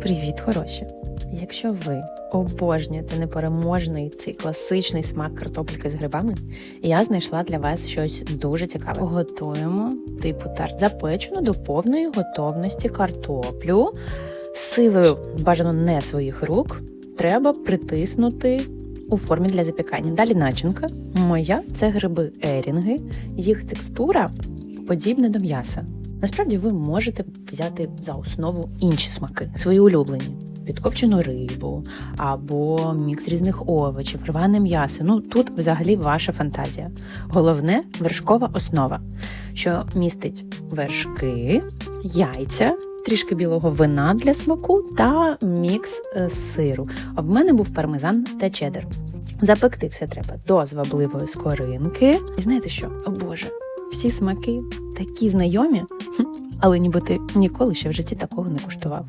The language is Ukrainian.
Привіт, хороші! Якщо ви обожнюєте непереможний цей класичний смак картопельки з грибами, я знайшла для вас щось дуже цікаве. Готуємо типу тарт запечену до повної готовності картоплю силою бажано не своїх рук. Треба притиснути у формі для запікання. Далі начинка. Моя це гриби ерінги. Їх текстура подібна до м'яса. Насправді ви можете взяти за основу інші смаки, свої улюблені. Підкопчену рибу або мікс різних овочів, рване м'ясо. Ну тут взагалі ваша фантазія. Головне вершкова основа, що містить вершки, яйця, трішки білого вина для смаку та мікс е, сиру. А в мене був пармезан та чеддер. Запекти все треба до звабливої скоринки. І знаєте що? О Боже, всі смаки такі знайомі, але ніби ти ніколи ще в житті такого не куштував.